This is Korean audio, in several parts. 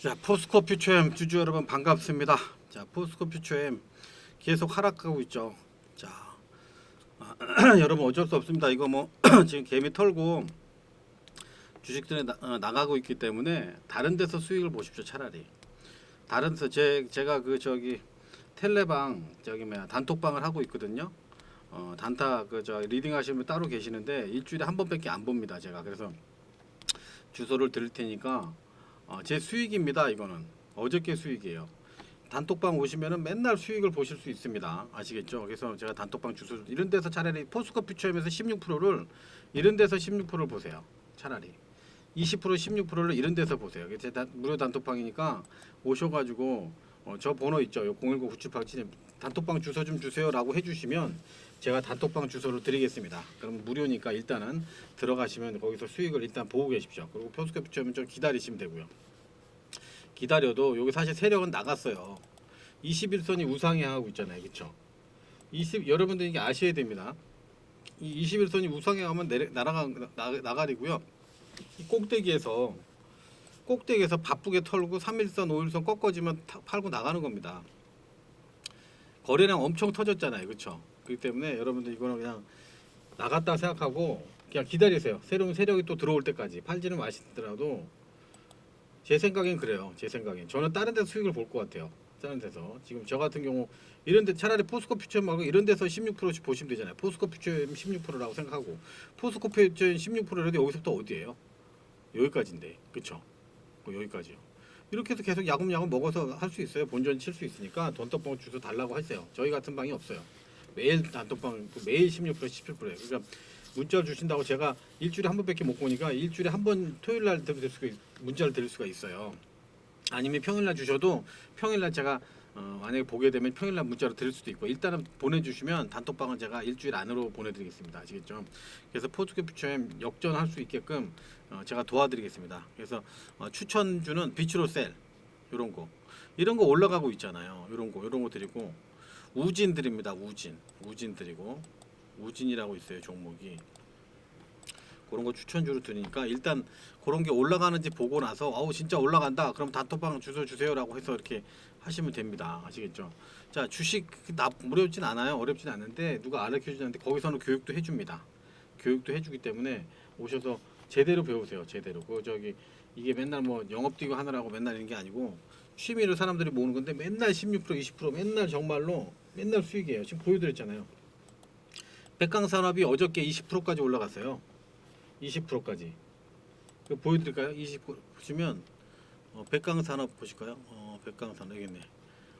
자 포스코 퓨처엠 주주 여러분 반갑습니다. 자 포스코 퓨처엠 계속 하락하고 있죠. 자 아, 여러분 어쩔 수 없습니다. 이거 뭐 지금 개미 털고 주식들이 나, 어, 나가고 있기 때문에 다른 데서 수익을 보십시오 차라리. 다른 데서 제 제가 그 저기 텔레방 저기 뭐야 단톡방을 하고 있거든요. 어 단타 그 저 리딩 하시는 분 따로 계시는데 일주일에 한 번밖에 안 봅니다 제가 그래서 주소를 드릴 테니까 어, 제 수익입니다. 이거는 어저께 수익이에요. 단톡방 오시면은 맨날 수익을 보실 수 있습니다. 아시겠죠? 그래서 제가 단톡방 주소 이런 데서 차라리 포스코 퓨처엠에서 16%를 이런 데서 16%를 보세요. 차라리 20% 16%를 이런 데서 보세요. 이게 제 단, 무료 단톡방이니까 오셔가지고 어, 저 번호 있죠. 요010-9787 단톡방 주소 좀 주세요라고 해주시면 제가 단톡방 주소를 드리겠습니다. 그럼 무료니까 일단은 들어가시면 거기서 수익을 일단 보고 계십시오. 그리고 포스코 퓨처엠은 좀 기다리시면 되고요. 기다려도 여기 사실 세력은 나갔어요. 21선이 우상해 하고 있잖아요. 그렇죠? 20 여러분들 이게 아셔야 됩니다. 이 21선이 우상해 하면 내려, 날아가 나, 나가리고요. 이 꼭대기에서 꼭대기에서 바쁘게 털고 3일선, 5일선 꺾어지면 타- 팔고 나가는 겁니다. 거래량 엄청 터졌잖아요. 그렇죠? 그렇기 때문에 여러분들 이거는 그냥 나갔다 생각하고 그냥 기다리세요. 새로운 세력이 또 들어올 때까지 팔지는 마시더라도 제 생각엔 그래요. 제 생각엔 저는 다른 데서 수익을 볼 것 같아요. 다른 데서 지금 저 같은 경우 이런 데 차라리 포스코 퓨처 말고 이런 데서 16%씩 보시면 되잖아요. 포스코 퓨처 16%라고 생각하고 포스코 퓨처 16%라도 여기서부터 어디예요? 여기까지인데 그쵸? 뭐 여기까지요. 이렇게 해서 계속 야금야금 먹어서 할 수 있어요. 본전 칠 수 있으니까 돈떡방 주소 달라고 하세요. 저희 같은 방이 없어요. 매일 단톡방 매일 16% 17%예요. 그러니까 문자를 주신다고 제가 일주일에 한 번밖에 못 보니까 일주일에 한 번 토요일 날 드릴 수가 있- 문자를 드릴 수가 있어요. 아니면 평일 날 주셔도 평일 날 제가 어, 만약에 보게 되면 평일 날 문자로 드릴 수도 있고 일단은 보내주시면 단톡방은 제가 일주일 안으로 보내드리겠습니다. 아시겠죠? 그래서 포스코 퓨처엠 역전할 수 있게끔 어, 제가 도와드리겠습니다. 그래서 어, 추천주는 비추로 셀 이런 거 이런 거 올라가고 있잖아요. 이런 거 이런 거 드리고 우진 드립니다. 우진 우진 드리고 우진이라고 있어요 종목이 그런 거 추천주로 드리니까 일단 그런 게 올라가는지 보고 나서 아우 진짜 올라간다. 그럼 단톡방 주소 주세요라고 해서 이렇게 하시면 됩니다. 아시겠죠? 자 주식 나 어렵진 않아요. 어렵진 않은데 누가 알려주지 않는데 거기서는 교육도 해줍니다. 교육도 해주기 때문에 오셔서 제대로 배우세요. 제대로. 그 저기 이게 맨날 뭐 영업 뛰고 하느라고 맨날 이런 게 아니고 취미로 사람들이 모으는 건데 맨날 16% 20% 맨날 정말로 맨날 수익이에요. 지금 보여드렸잖아요. 백강산업이 어저께 20%까지 올라갔어요 20%까지. 그 보여드릴까요? 20% 보시면 어, 백강산업 보실까요? 어, 백강산업 여기 있네.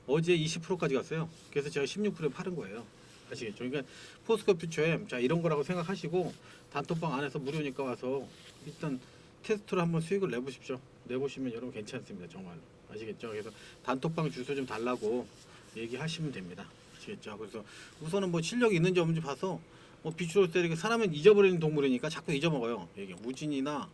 어제 20%까지 갔어요. 그래서 제가 16%에 팔은 거예요. 아시겠죠? 그러니까 포스코 퓨처엠 자 이런 거라고 생각하시고 단톡방 안에서 무료니까 와서 일단 테스트로 한번 수익을 내보십시오. 내보시면 여러분 괜찮습니다. 정말로 아시겠죠? 그래서 단톡방 주소 좀 달라고 얘기하시면 됩니다. 아시겠죠? 그래서 우선은 뭐 실력이 있는지 없는지 봐서 뭐 비추럴 때 이렇게 사람은 잊어버리는 동물이니까 자꾸 잊어먹어요. 이게 무진이나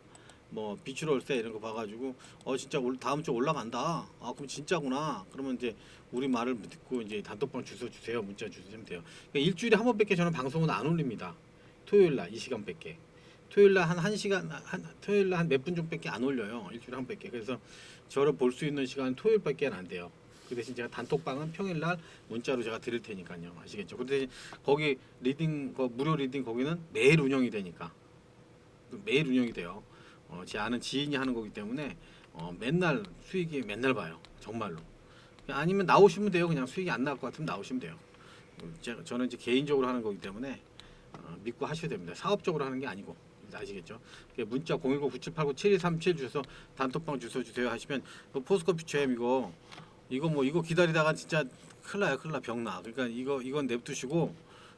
뭐 비추럴 때 이런 거 봐가지고 어 진짜 올, 다음 주 올라간다. 아 그럼 진짜구나. 그러면 이제 우리 말을 듣고 이제 단톡방 주소 주세요. 문자 주시면 돼요. 그러니까 일주일에 한 번밖에 저는 방송은 안 올립니다. 토요일 날 이 시간밖에. 토요일 날한 1시간 한 토요일 날 한 몇 분 정도밖에 안 올려요. 일주일에 한 번밖에. 그래서 저를 볼 수 있는 시간 토요일밖에 안 돼요. 그 대신 제가 단톡방은 평일 날 문자로 제가 드릴 테니까요. 아시겠죠? 그 대신 거기 리딩 그 무료 리딩 거기는 매일 운영이 되니까 매일 운영이 돼요. 어, 제 아는 지인이 하는 거기 때문에 어, 맨날 수익이 맨날 봐요. 정말로. 아니면 나오시면 돼요. 그냥 수익이 안 나올 것 같으면 나오시면 돼요. 어, 제가 저는 이제 개인적으로 하는 거기 때문에 어, 믿고 하셔야 됩니다. 사업적으로 하는 게 아니고 아시겠죠? 그 문자 010-9789-7237 주셔서 단톡방 주소 주세요 하시면 그 포스코 퓨처엠 이거 이거 뭐 이거 기다리다가 진짜 큰일 나요 큰일 나 병 나. 그러니까 이거 이건 냅두시고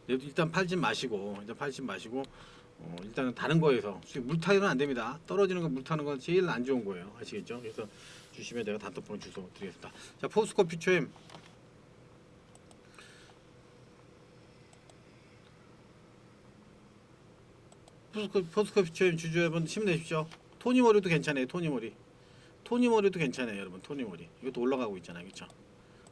냅- 일단 팔지 마시고 일단 팔지 마시고 어, 일단은 다른 거에서. 수익 물 타기는 안 됩니다. 떨어지는 거 물 타는 건 제일 안 좋은 거예요. 아시겠죠? 그래서 주시면 내가 단톡방 주소 드리겠습니다. 자 포스코 퓨처엠. 포스코, 포스코 퓨처엠 주주 여러분 힘내십시오. 토니머리도 괜찮아요 토니머리 토니머리도 괜찮아요 여러분. 토니머리. 이것도 올라가고 있잖아요. 그쵸?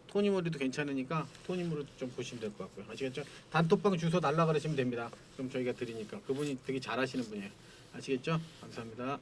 토니머리도 괜찮으니까 토니머리도 좀 보시면 될 것 같고요. 아시겠죠? 단톡방 주소 달라 그러시면 됩니다. 그럼 저희가 드리니까. 그분이 되게 잘하시는 분이에요. 아시겠죠? 감사합니다